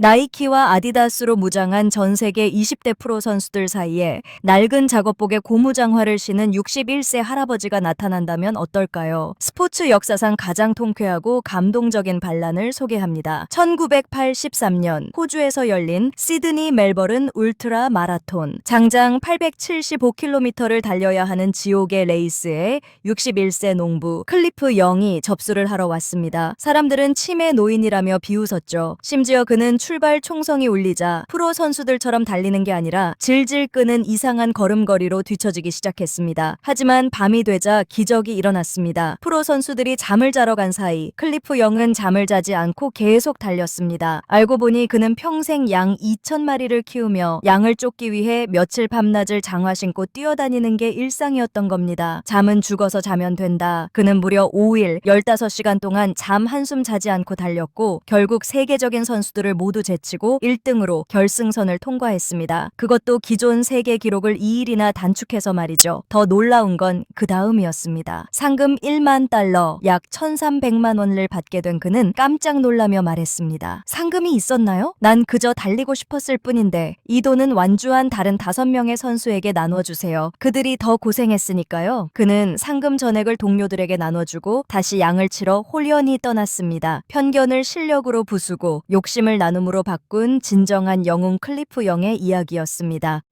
나이키와 아디다스로 무장한 전 세계 20대 프로 선수들 사이에 낡은 작업복에 고무장화를 신은 61세 할아버지가 나타난다면 어떨까요? 스포츠 역사상 가장 통쾌하고 감동적인 반란을 소개합니다. 1983년 호주에서 열린 시드니 멜버른 울트라 마라톤. 장장 875km를 달려야 하는 지옥의 레이스에 61세 농부 클리프 영이 접수를 하러 왔습니다. 사람들은 치매 노인이라며 비웃었죠. 심지어 그는 출발 총성이 울리자 프로 선수들처럼 달리는 게 아니라 질질 끄는 이상한 걸음걸이로 뒤처지기 시작했습니다. 하지만 밤이 되자 기적이 일어났습니다. 프로 선수들이 잠을 자러 간 사이 클리프 영은 잠을 자지 않고 계속 달렸습니다. 알고 보니 그는 평생 양 2,000마리를 키우며 양을 쫓기 위해 며칠 밤낮을 장화 신고 뛰어다니는 게 일상이었던 겁니다. 잠은 죽어서 자면 된다. 그는 무려 5일 15시간 동안 잠 한숨 자지 않고 달렸고 결국 세계적인 선수들을 모두 제치고 1등으로 결승선을 통과했습니다. 그것도 기존 세계 기록을 2일이나 단축해서 말이죠. 더 놀라운 건 그 다음이었습니다. 상금 1만 달러, 약 1,300만 원을 받게 된 그는 깜짝 놀라며 말했습니다. 상금이 있었나요? 난 그저 달리고 싶었을 뿐인데 이 돈은 완주한 다른 다섯 명의 선수에게 나눠주세요. 그들이 더 고생했으니까요. 그는 상금 전액을 동료들에게 나눠주고 다시 양을 치러 홀연히 떠났습니다. 편견을 실력으로 부수고 욕심을 나눔 으로 바꾼 진정한 영웅 클리프 영의 이야기였습니다.